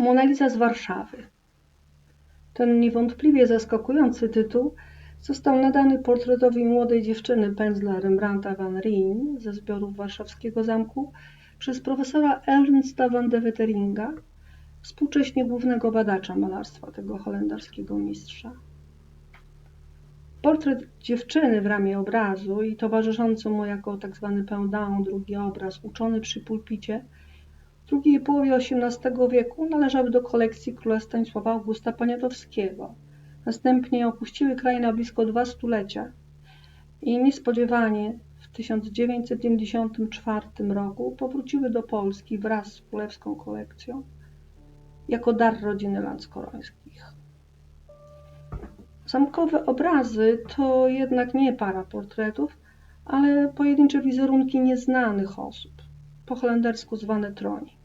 Mona Lisa z Warszawy. Ten niewątpliwie zaskakujący tytuł został nadany portretowi młodej dziewczyny pędzla Rembrandta van Rijn ze zbiorów warszawskiego zamku przez profesora Ernsta van de Weteringa, współcześnie głównego badacza malarstwa tego holenderskiego mistrza. Portret dziewczyny w ramię obrazu i towarzyszący mu jako tzw. Tak pendown drugi obraz uczony przy pulpicie drugiej połowie XVIII wieku należały do kolekcji króla Stanisława Augusta Poniatowskiego. Następnie opuściły kraj na blisko dwa stulecia i niespodziewanie w 1994 roku powróciły do Polski wraz z królewską kolekcją jako dar rodziny Landskorońskich. Zamkowe obrazy to jednak nie para portretów, ale pojedyncze wizerunki nieznanych osób, po holendersku zwane troni.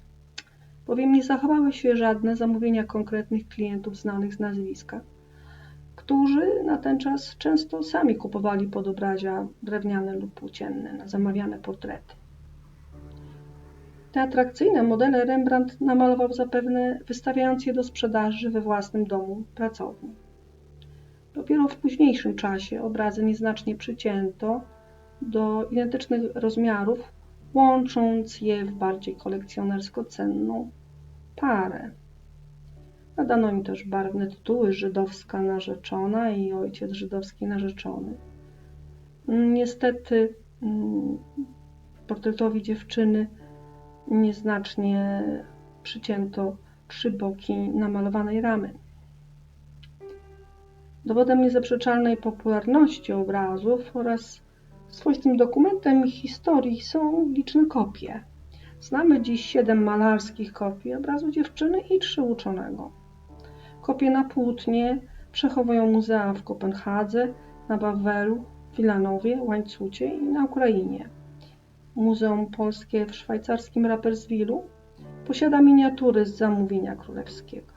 Bowiem nie zachowały się żadne zamówienia konkretnych klientów znanych z nazwiska, którzy na ten czas często sami kupowali podobrazia drewniane lub płócienne na zamawiane portrety. Te atrakcyjne modele Rembrandt namalował zapewne wystawiając je do sprzedaży we własnym domu pracowni. Dopiero w późniejszym czasie obrazy nieznacznie przycięto do identycznych rozmiarów, łącząc je w bardziej kolekcjonersko cenną parę. Nadano im też barwne tytuły żydowska narzeczona i ojciec żydowski narzeczony. Niestety mm, portretowi dziewczyny nieznacznie przycięto trzy boki namalowanej ramy. Dowodem niezaprzeczalnej popularności obrazów oraz swoistym dokumentem historii są liczne kopie. Znamy dziś siedem malarskich kopii obrazu dziewczyny i trzy uczonego. Kopie na płótnie przechowują muzea w Kopenhadze, na Wawelu, Wilanowie, Łańcucie i na Ukrainie. Muzeum Polskie w szwajcarskim Rapperswilu posiada miniatury z zamówienia królewskiego.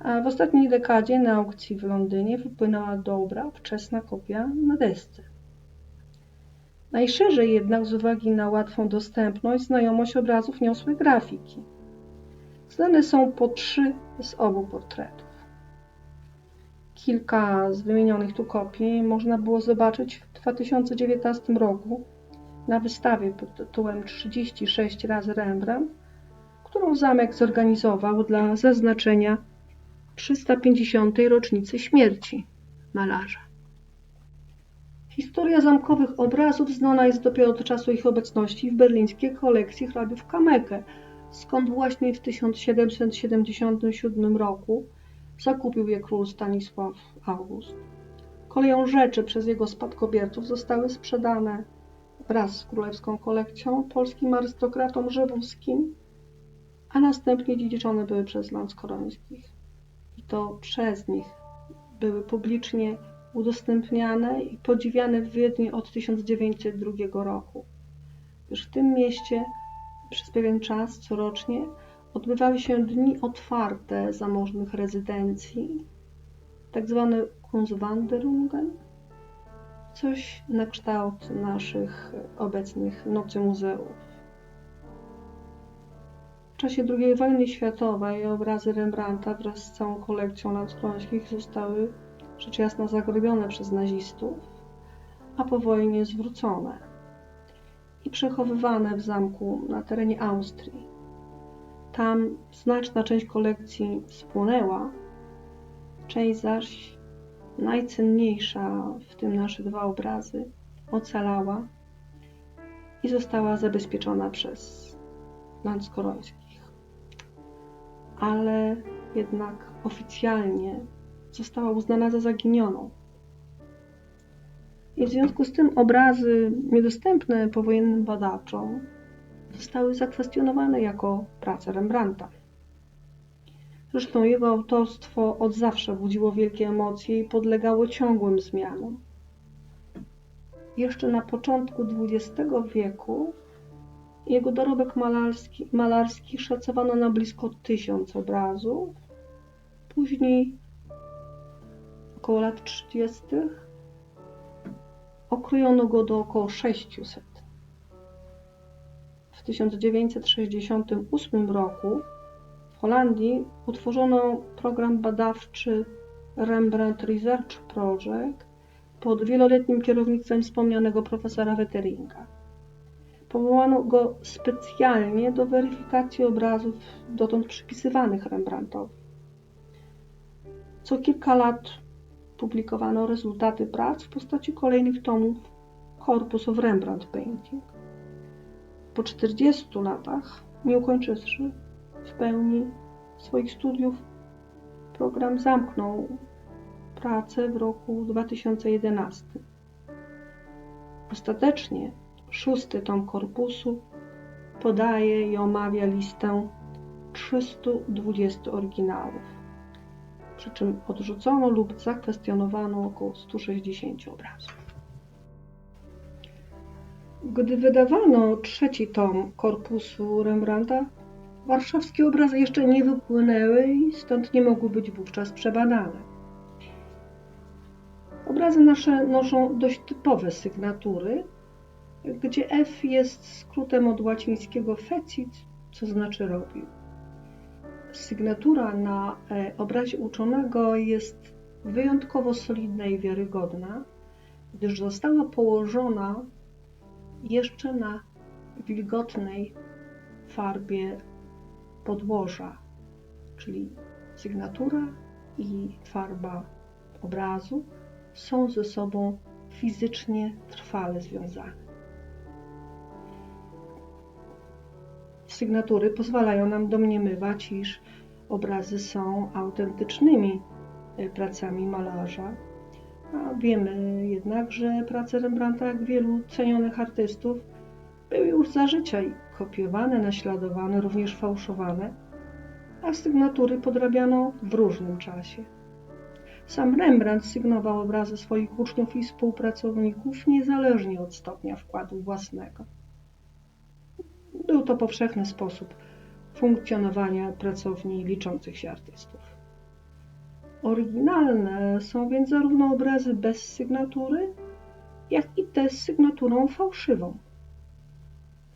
A w ostatniej dekadzie na aukcji w Londynie wypłynęła dobra, wczesna kopia na desce. Najszerzej jednak z uwagi na łatwą dostępność znajomość obrazów niosły grafiki. Znane są po trzy z obu portretów. Kilka z wymienionych tu kopii można było zobaczyć w 2019 roku na wystawie pod tytułem 36 razy Rembrandt, którą zamek zorganizował dla zaznaczenia 350. rocznicy śmierci malarza. Historia zamkowych obrazów znana jest dopiero od czasu ich obecności w berlińskiej kolekcji hrabiów Kameke, skąd właśnie w 1777 roku zakupił je król Stanisław August. Koleją rzeczy przez jego spadkobierców zostały sprzedane wraz z królewską kolekcją polskim arystokratom żewuskim, a następnie dziedziczone były przez Landskorońskich. I to przez nich były publicznie udostępniane i podziwiane w Wiedniu od 1902 roku. Już w tym mieście przez pewien czas corocznie odbywały się dni otwarte zamożnych rezydencji, tak zwane Kunstwanderungen, coś na kształt naszych obecnych nocy muzeów. W czasie II wojny światowej obrazy Rembrandta wraz z całą kolekcją Landskrońskich zostały rzecz jasna zagrobione przez nazistów, a po wojnie zwrócone i przechowywane w zamku na terenie Austrii. Tam znaczna część kolekcji spłonęła, część zaś najcenniejsza, w tym nasze dwa obrazy, ocalała i została zabezpieczona przez Landskorońskich. Ale jednak oficjalnie została uznana za zaginioną. I w związku z tym obrazy niedostępne powojennym badaczom zostały zakwestionowane jako prace Rembrandta. Zresztą jego autorstwo od zawsze budziło wielkie emocje i podlegało ciągłym zmianom. Jeszcze na początku XX wieku jego dorobek malarski, malarski szacowano na blisko tysiąc obrazów. Później, około lat 30., okrojono go do około 600. W 1968 roku Holandii utworzono program badawczy Rembrandt Research Project pod wieloletnim kierownictwem wspomnianego profesora Wetteringa. Powołano go specjalnie do weryfikacji obrazów dotąd przypisywanych Rembrandtowi. Co kilka lat publikowano rezultaty prac w postaci kolejnych tomów Corpus of Rembrandt Painting. Po 40 latach, nie ukończywszy w pełni swoich studiów, program zamknął pracę w roku 2011. Ostatecznie szósty tom korpusu podaje i omawia listę 320 oryginałów, przy czym odrzucono lub zakwestionowano około 160 obrazów. Gdy wydawano trzeci tom korpusu Rembrandta, warszawskie obrazy jeszcze nie wypłynęły i stąd nie mogły być wówczas przebadane. Obrazy nasze noszą dość typowe sygnatury, gdzie F jest skrótem od łacińskiego fecit, co znaczy robił. Sygnatura na e, obrazie uczonego jest wyjątkowo solidna i wiarygodna, gdyż została położona jeszcze na wilgotnej farbie podłoża, czyli sygnatura i farba obrazu są ze sobą fizycznie trwale związane. Sygnatury pozwalają nam domniemywać, iż obrazy są autentycznymi e, pracami malarza. A wiemy jednak, że prace Rembrandta, jak wielu cenionych artystów, były już za życia kopiowane, naśladowane, również fałszowane, a sygnatury podrabiano w różnym czasie. Sam Rembrandt sygnował obrazy swoich uczniów i współpracowników niezależnie od stopnia wkładu własnego. Był to powszechny sposób funkcjonowania pracowni liczących się artystów. Oryginalne są więc zarówno obrazy bez sygnatury, jak i te z sygnaturą fałszywą.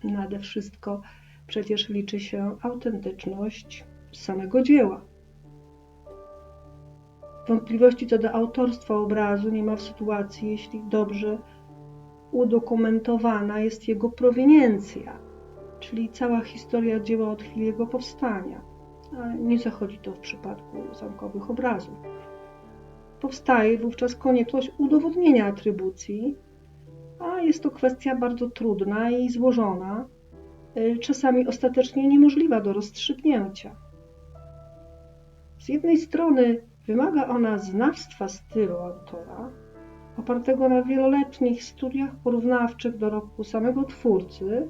Nade wszystko przecież liczy się autentyczność samego dzieła. Wątpliwości co do autorstwa obrazu nie ma w sytuacji, jeśli dobrze udokumentowana jest jego proweniencja, czyli cała historia dzieła od chwili jego powstania. Nie zachodzi to w przypadku zamkowych obrazów. Powstaje wówczas konieczność udowodnienia atrybucji, a jest to kwestia bardzo trudna i złożona, y, czasami ostatecznie niemożliwa do rozstrzygnięcia. Z jednej strony wymaga ona znawstwa stylu autora, opartego na wieloletnich studiach porównawczych dorobku samego twórcy,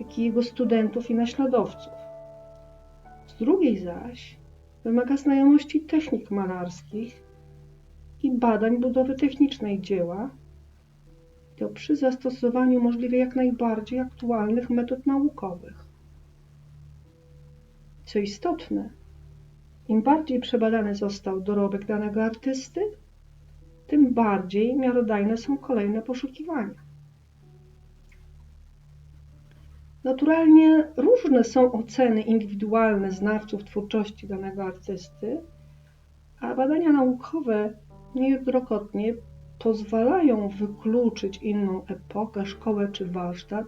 jak i jego studentów i naśladowców. Z drugiej zaś wymaga znajomości technik malarskich i badań budowy technicznej dzieła, to przy zastosowaniu możliwie jak najbardziej aktualnych metod naukowych. Co istotne, im bardziej przebadany został dorobek danego artysty, tym bardziej miarodajne są kolejne poszukiwania. Naturalnie różne są oceny indywidualne znawców twórczości danego artysty, a badania naukowe niejednokrotnie pozwalają wykluczyć inną epokę, szkołę czy warsztat,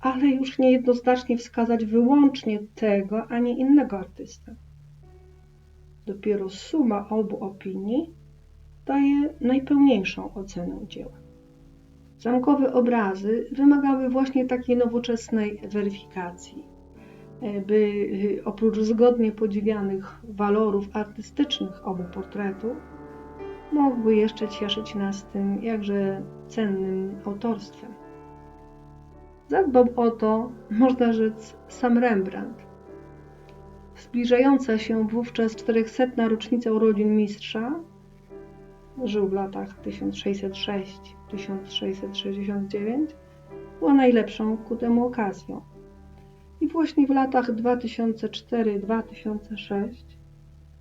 ale już niejednoznacznie wskazać wyłącznie tego, a nie innego artystę. Dopiero suma obu opinii daje najpełniejszą ocenę dzieła. Zamkowe obrazy wymagały właśnie takiej nowoczesnej weryfikacji, e, by e, oprócz zgodnie podziwianych walorów artystycznych obu portretów, mogły jeszcze cieszyć nas tym jakże cennym autorstwem. Zadbał o to, można rzec, sam Rembrandt. Zbliżająca się wówczas 400. rocznica urodzin mistrza żył w latach 1606-1669, była najlepszą ku temu okazją. I właśnie w latach 2004-2006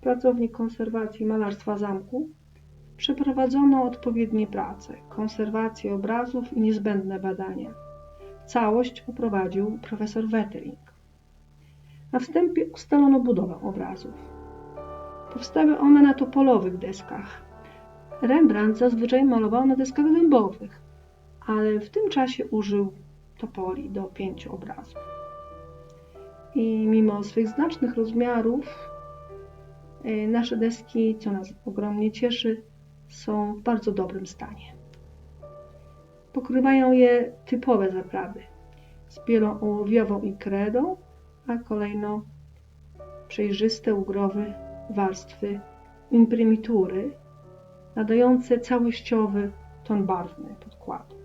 pracownik konserwacji malarstwa zamku przeprowadzono odpowiednie prace, konserwację obrazów i niezbędne badania. Całość poprowadził profesor Wettering. Na wstępie ustalono budowę obrazów. Powstały one na topolowych deskach. Rembrandt zazwyczaj malował na deskach dębowych, ale w tym czasie użył topoli do pięciu obrazów. I mimo swych znacznych rozmiarów, y, nasze deski, co nas ogromnie cieszy, są w bardzo dobrym stanie. Pokrywają je typowe zaprawy z bielą ołowiową i kredą, a kolejno przejrzyste ugrowy warstwy imprimitury nadające całościowy ton barwny podkładu.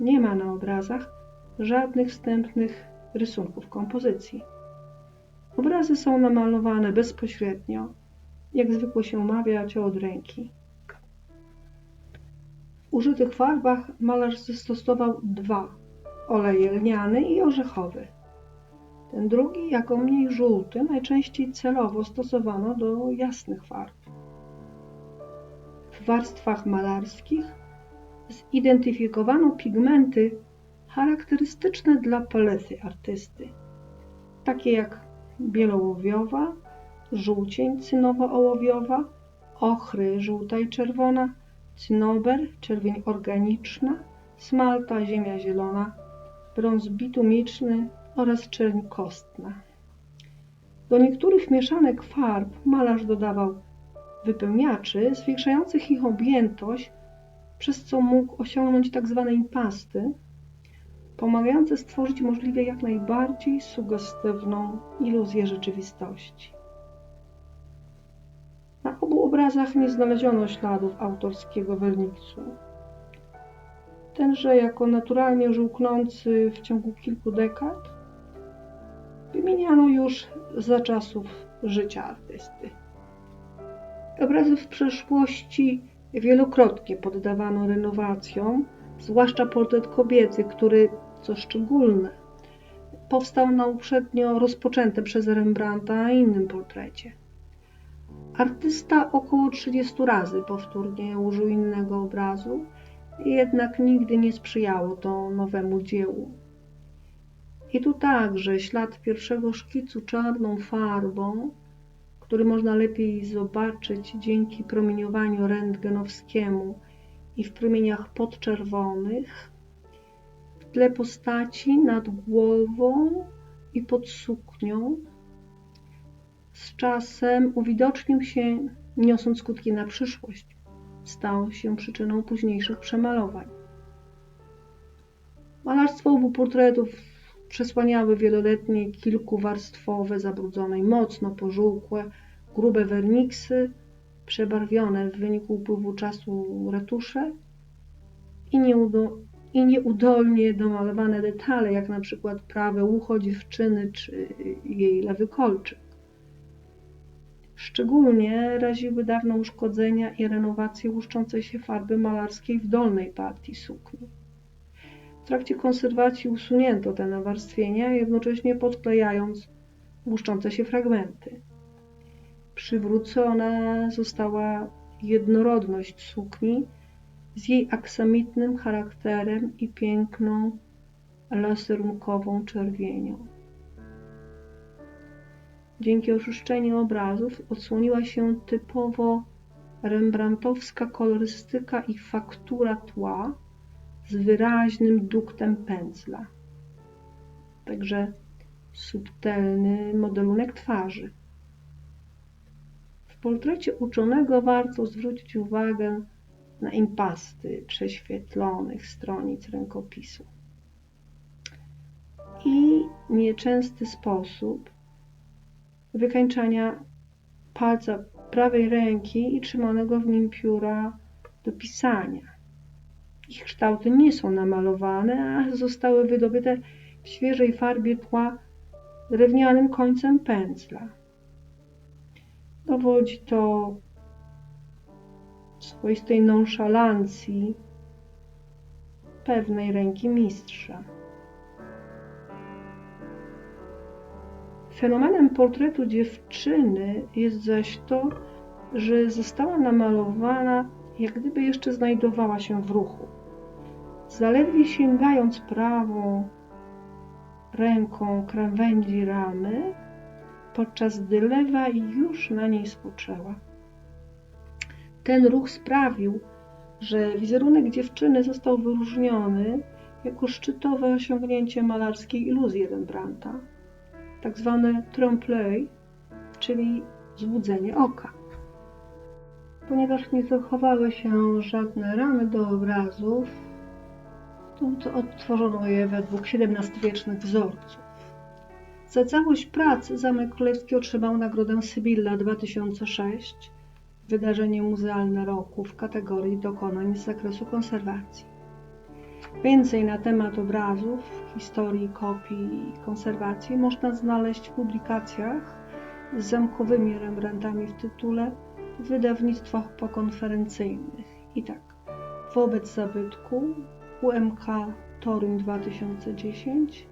Nie ma na obrazach żadnych wstępnych rysunków kompozycji. Obrazy są namalowane bezpośrednio, jak zwykło się mawiać od ręki. W użytych farbach malarz zastosował dwa oleje lniany i orzechowy. Ten drugi, jako mniej żółty, najczęściej celowo stosowano do jasnych farb. W warstwach malarskich zidentyfikowano pigmenty charakterystyczne dla palety artysty, takie jak bielołowiowa, żółcień cynowo-ołowiowa, ochry żółta i czerwona, cynober, czerwień organiczna, smalta, ziemia zielona, brąz bitumiczny oraz czerń kostna. Do niektórych mieszanek farb malarz dodawał wypełniaczy zwiększających ich objętość, przez co mógł osiągnąć tzw. Tak impasty, pomagające stworzyć możliwie jak najbardziej sugestywną iluzję rzeczywistości. Na obu obrazach nie znaleziono śladów autorskiego werniksu. Tenże jako naturalnie żółknący w ciągu kilku dekad wymieniano już za czasów życia artysty. Obrazy w przeszłości wielokrotnie poddawano renowacjom, zwłaszcza portret kobiety, który, co szczególne, powstał na uprzednio rozpoczęte przez Rembrandta innym portrecie. Artysta około 30 razy powtórnie użył innego obrazu, jednak nigdy nie sprzyjało to nowemu dziełu. I tu także ślad pierwszego szkicu czarną farbą, który można lepiej zobaczyć dzięki promieniowaniu rentgenowskiemu i w promieniach podczerwonych, w tle postaci nad głową i pod suknią, z czasem uwidocznił się, niosąc skutki na przyszłość. Stał się przyczyną późniejszych przemalowań. Malarstwo obu portretów przesłaniały wieloletnie, kilkuwarstwowe, zabrudzone i mocno pożółkłe, grube werniksy, przebarwione w wyniku upływu czasu retusze i, nieudo, i nieudolnie domalowane detale, jak na przykład prawe ucho dziewczyny czy jej lewy kolczyk. Szczególnie raziły dawne uszkodzenia i renowacje łuszczącej się farby malarskiej w dolnej partii sukni. Trakcie konserwacji usunięto te nawarstwienia, jednocześnie podklejając błyszczące się fragmenty. Przywrócona została jednorodność sukni z jej aksamitnym charakterem i piękną laserunkową czerwienią. Dzięki oczyszczeniu obrazów odsłoniła się typowo rembrandtowska kolorystyka i faktura tła, z wyraźnym duktem pędzla. Także subtelny modelunek twarzy. W portrecie uczonego warto zwrócić uwagę na impasty prześwietlonych stronic rękopisu i nieczęsty sposób wykańczania palca prawej ręki i trzymanego w nim pióra do pisania. Ich kształty nie są namalowane, a zostały wydobyte w świeżej farbie tła drewnianym końcem pędzla. Dowodzi to swoistej nonszalancji pewnej ręki mistrza. Fenomenem portretu dziewczyny jest zaś to, że została namalowana, jak gdyby jeszcze znajdowała się w ruchu. Zaledwie sięgając prawą ręką krawędzi ramy, podczas gdy lewa już na niej spoczęła. Ten ruch sprawił, że wizerunek dziewczyny został wyróżniony jako szczytowe osiągnięcie malarskiej iluzji Rembrandta, tak zwane trompe-l'œil, czyli złudzenie oka. Ponieważ nie zachowały się żadne ramy do obrazów, odtworzono je według XVII-wiecznych wzorców. Za całość pracy Zamek Królewski otrzymał nagrodę Sybilla 2006, wydarzenie muzealne roku w kategorii dokonań z zakresu konserwacji. Więcej na temat obrazów, historii, kopii i konserwacji można znaleźć w publikacjach z zamkowymi Rembrandtami w tytule w wydawnictwach pokonferencyjnych. I tak, wobec zabytku UMK Toruń 2010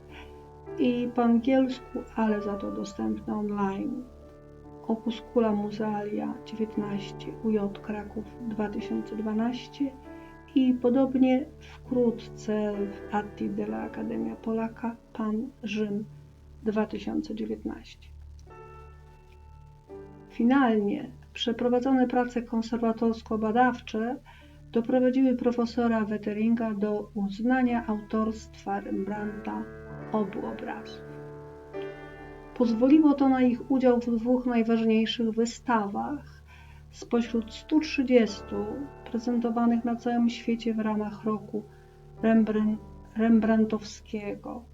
i po angielsku, ale za to dostępne online. Opuscula Muzealia 19 UJ Kraków 2012 i podobnie wkrótce w Atti della Academia Polaka Pan Rzym 2019. Finalnie przeprowadzone prace konserwatorsko-badawcze doprowadziły profesora Weteringa do uznania autorstwa Rembrandta obu obrazów. Pozwoliło to na ich udział w dwóch najważniejszych wystawach spośród 130 prezentowanych na całym świecie w ramach roku Rembrandt, Rembrandtowskiego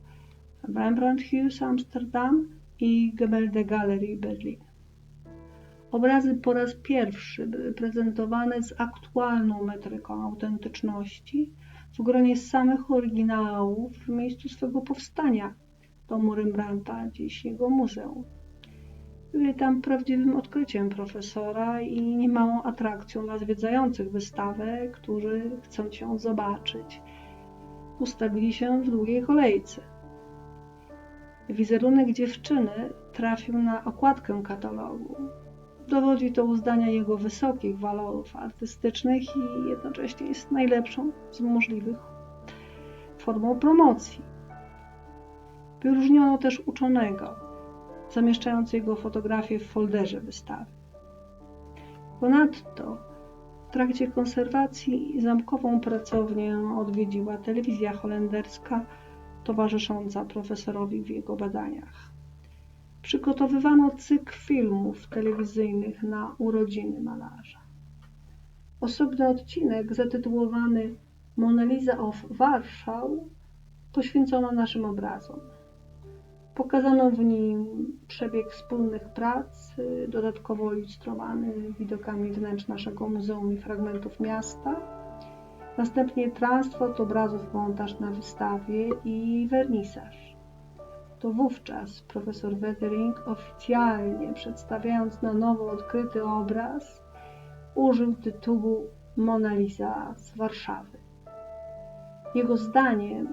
Rembrandt Hughes Amsterdam i Gemälde Galerii Berlin. Obrazy po raz pierwszy były prezentowane z aktualną metryką autentyczności w gronie samych oryginałów w miejscu swego powstania domu Rembrandta, dziś jego muzeum. Były tam prawdziwym odkryciem profesora i niemałą atrakcją dla zwiedzających wystawę, którzy chcą się zobaczyć. Ustawili się w długiej kolejce. Wizerunek dziewczyny trafił na okładkę katalogu. Dowodzi to uznania jego wysokich walorów artystycznych i jednocześnie jest najlepszą z możliwych formą promocji. Wyróżniono też uczonego, zamieszczając jego fotografię w folderze wystawy. Ponadto w trakcie konserwacji zamkową pracownię odwiedziła telewizja holenderska towarzysząca profesorowi w jego badaniach. Przygotowywano cykl filmów telewizyjnych na urodziny malarza. Osobny odcinek zatytułowany Mona Lisa of Warszał poświęcono naszym obrazom. Pokazano w nim przebieg wspólnych prac, dodatkowo ilustrowany widokami wnętrz naszego muzeum i fragmentów miasta. Następnie transport obrazów, montaż na wystawie i wernisaż. To wówczas profesor Wethering oficjalnie przedstawiając na nowo odkryty obraz, użył tytułu Mona Lisa z Warszawy. Jego zdaniem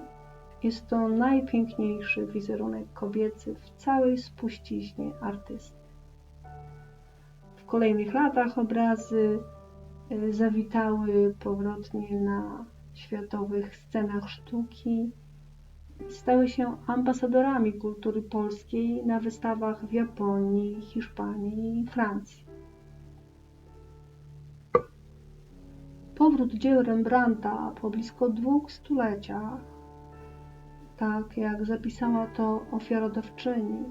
jest to najpiękniejszy wizerunek kobiecy w całej spuściźnie artysty. W kolejnych latach obrazy y, zawitały powrotnie na światowych scenach sztuki, stały się ambasadorami kultury polskiej na wystawach w Japonii, Hiszpanii i Francji. Powrót dzieł Rembrandta po blisko dwóch stuleciach tak jak zapisała to ofiarodawczyni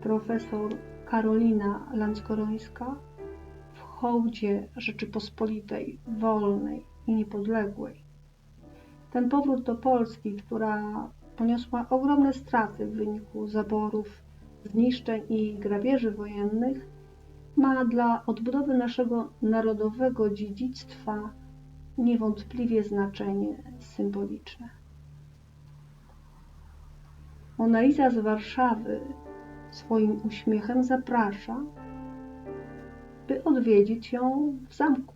profesor Karolina Lanskorońska w hołdzie Rzeczypospolitej wolnej i niepodległej. Ten powrót do Polski, która poniosła ogromne straty w wyniku zaborów, zniszczeń i grabieży wojennych, ma dla odbudowy naszego narodowego dziedzictwa niewątpliwie znaczenie symboliczne. Mona Lisa z Warszawy swoim uśmiechem zaprasza, by odwiedzić ją w zamku.